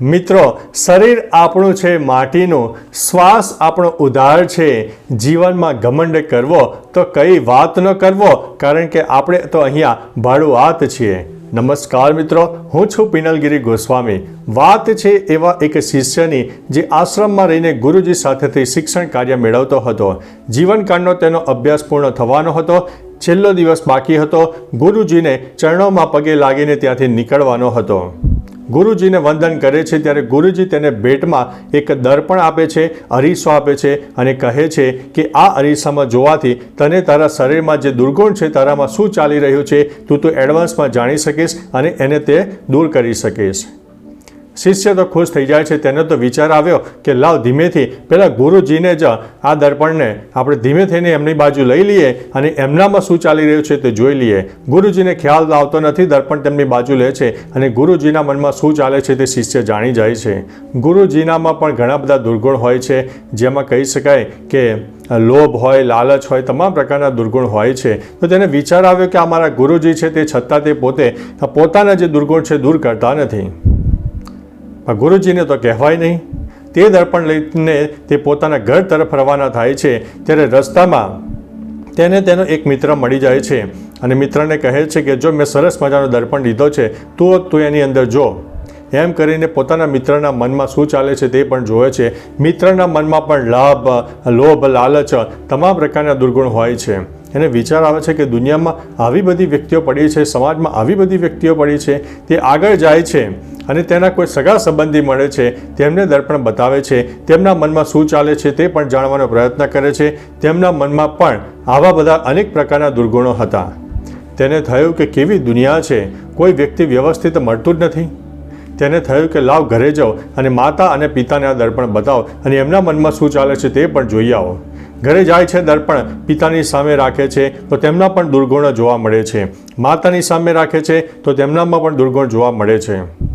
મિત્રો, શરીર આપણું છે માટીનું, શ્વાસ આપણો ઉધાર છે. જીવનમાં ઘમંડ કરવો તો કઈ વાત ન કરવો, કારણ કે આપણે તો અહીંયા ભાડુઆત છીએ. નમસ્કાર મિત્રો, હું છું પિનલગીરી ગોસ્વામી. વાત છે એવા એક શિષ્યની જે આશ્રમમાં રહીને ગુરુજી સાથેથી શિક્ષણ કાર્ય મેળવતો હતો. જીવનકાળનો તેનો અભ્યાસ પૂર્ણ થવાનો હતો. છેલ્લો દિવસ બાકી હતો. ગુરુજીને ચરણોમાં પગે લાગીને ત્યાંથી નીકળવાનો હતો. ગુરુજીને વંદન કરે છે ત્યારે ગુરુજી તેને ભેટમાં એક દર્પણ આપે છે, અરીસો આપે છે અને કહે છે કે આ અરીસામાં જોવાથી તને તારા શરીરમાં જે દુર્ગુણ છે તારામાં શું ચાલી રહ્યું છે, તું તો એડવાન્સમાં જાણી શકીશ અને એને તે દૂર કરી શકીશ. શિષ્ય તો ખુશ થઈ જાય છે. તેને તો વિચાર આવ્યો કે લાવ ધીમેથી. પહેલાં ગુરુજીને જ આ દર્પણને આપણે ધીમે થઈને એમની બાજુ લઈ લઈએ અને એમનામાં શું ચાલી રહ્યું છે તે જોઈ લઈએ. ગુરુજીને ખ્યાલ આવતો નથી, દર્પણ તેમની બાજુ લે છે અને ગુરુજીના મનમાં શું ચાલે છે તે શિષ્ય જાણી જાય છે. ગુરુજીનામાં પણ ઘણા બધા દુર્ગુણ હોય છે, જેમાં કહી શકાય કે લોભ હોય, લાલચ હોય, તમામ પ્રકારના દુર્ગુણ હોય છે. તો તેને વિચાર આવ્યો કે આ મારા ગુરુજી છે તે છતાં તે પોતે પોતાના જે દુર્ગુણ છે, દૂર કરતા નથી. ગુરુજીને તો કહેવાય નહીં. તે દર્પણ લઈને તે પોતાના ઘર તરફ રવાના થાય છે, ત્યારે રસ્તામાં તેને તેનો એક મિત્ર મળી જાય છે. અને મિત્રને કહે છે કે, જો મેં સરસ મજાનો દર્પણ લીધો છે, તો તું એની અંદર જો. એમ કરીને પોતાના મિત્રના મનમાં શું ચાલે છે તે પણ જોવે છે. મિત્રના મનમાં પણ લાભ, લોભ, લાલચ તમામ પ્રકારના દુર્ગુણ હોય છે. એને વિચાર આવે છે કે દુનિયામાં આવી બધી વ્યક્તિઓ પડી છે, સમાજમાં આવી બધી વ્યક્તિઓ પડી છે. તે આગળ જાય છે. અને તેના કોઈ સગા સંબંધી મળે છે, તેમને દર્પણ બતાવે છે, તેમના મનમાં શું ચાલે છે તે પણ જાણવાનો પ્રયત્ન કરે છે, તેમના મનમાં પણ આવા બધા અનેક પ્રકારના દુર્ગુણો હતા. તેને થયું કે કેવી દુનિયા છે, કોઈ વ્યક્તિ વ્યવસ્થિત મળતું જ નથી. તેને થયું કે લાવ ઘરે જાઓ અને માતા અને પિતાને આ દર્પણ બતાવો અને એમના મનમાં શું ચાલે છે તે પણ જોઈ આવો. ઘરે જાય છે દર્પણ, પિતાની સામે રાખે છે, તો તેમના પણ દુર્ગુણો જોવા મળે છે. માતાની સામે રાખે છે, તો તેમનામાં પણ દુર્ગુણ જોવા મળે છે.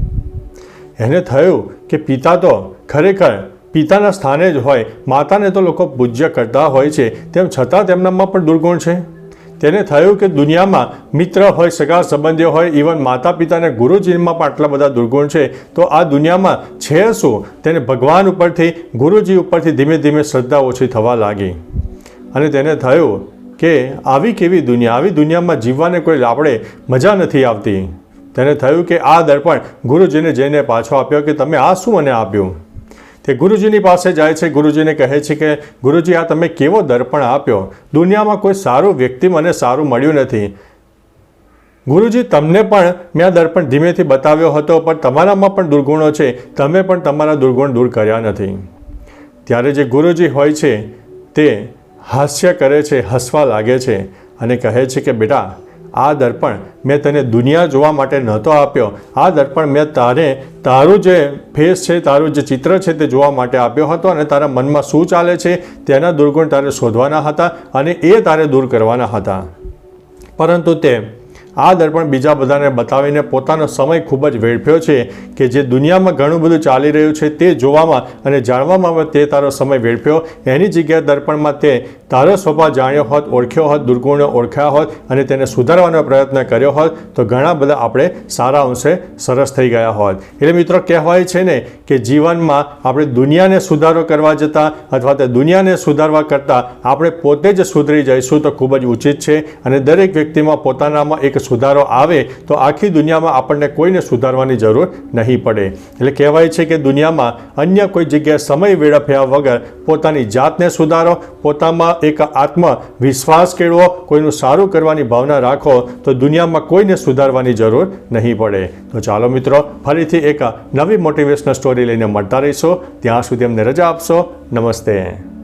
એને થયું કે પિતા તો ખરેખર પિતાના સ્થાને જ હોય, માતાને તો લોકો પૂજ્ય કરતા હોય છે, તેમ છતાં તેમનામાં પણ દુર્ગુણ છે. તેને થયું કે દુનિયામાં મિત્ર હોય, સગા સંબંધીઓ હોય ઇવન માતા પિતાને ગુરુજીમાં પણ આટલા બધા દુર્ગુણ છે, તો આ દુનિયામાં છે શું? તેને ભગવાન ઉપરથી, ગુરુજી ઉપરથી ધીમે ધીમે શ્રદ્ધા ઓછી થવા લાગી. અને તેને થયું કે આવી કેવી દુનિયા, આવી દુનિયામાં જીવવાને કોઈ આપણે મજા નથી આવતી. તેને થયું કે આ દર્પણ ગુરુજીને જઈને પાછો આપ્યો કે તમે આ શું મને આપ્યું? તે ગુરુજીની પાસે જાય છે, ગુરુજીને કહે છે કે, ગુરુજી, આ તમે કેવો દર્પણ આપ્યો? દુનિયામાં કોઈ સારું વ્યક્તિ મને સારું મળ્યું નથી. ગુરુજી, તમને પણ મેં આ દર્પણ ધીમેથી બતાવ્યો હતો, પણ તમારામાં પણ દુર્ગુણો છે. તમે પણ તમારા દુર્ગુણ દૂર કર્યા નથી. ત્યારે જે ગુરુજી હોય છે, તે હાસ્ય કરે છે, હસવા લાગે છે અને કહે છે કે, બેટા આ દર્પણ મેં તને દુનિયા જોવા માટે નહોતો આપ્યો. આ દર્પણ મેં તારે, તારું જે ફેસ છે, તારું જે ચિત્ર છે તે જોવા માટે આપ્યો હતો અને તારા મનમાં શું ચાલે છે તેના દુર્ગુણ તારે શોધવાના હતા અને એ તારે દૂર કરવાના હતા. પરંતુ તે આ દર્પણ બીજા બધાને બતાવીને પોતાનો સમય ખૂબ જ વેડફ્યો છે કે જે દુનિયામાં ઘણું બધું ચાલી રહ્યું છે તે જોવામાં અને જાણવામાં તે તારો સમય વેડફ્યો. એની જગ્યાએ દર્પણમાં તે તારો સ્વભાવ જાણ્યો હોત, ઓળખ્યો હોત, દુર્ગુણો ઓળખ્યા હોત અને તેને સુધારવાનો પ્રયત્ન કર્યો હોત, તો ઘણા બધા આપણે સારા અંશે સરસ થઈ ગયા હોત. એટલે મિત્રો, કહેવાય છે ને કે જીવનમાં આપણે દુનિયાને સુધારો કરવા જતાં અથવા તે દુનિયાને સુધારવા કરતાં આપણે પોતે જ સુધરી જઈશું તો ખૂબ જ ઉચિત છે અને દરેક વ્યક્તિમાં પોતાનામાં એક સુધારો આવે તો આખી દુનિયામાં આપણને કોઈને સુધારવાની જરૂર નહીં પડે. એટલે કહેવાય છે કે દુનિયામાં અન્ય કોઈ જગ્યાએ સમય વેડફ્યા વગર પોતાની જાતને સુધારો, પોતામાં એક આત્મવિશ્વાસ કેળવો, કોઈનું સારું કરવાની ભાવના રાખો તો દુનિયામાં કોઈને સુધારવાની જરૂર નહીં પડે. તો ચાલો મિત્રો, ફરીથી એક નવી મોટિવેશનલ સ્ટોરી લઈને મળતા રહીશું. ત્યાં સુધી અમને રજા આપશો. નમસ્તે.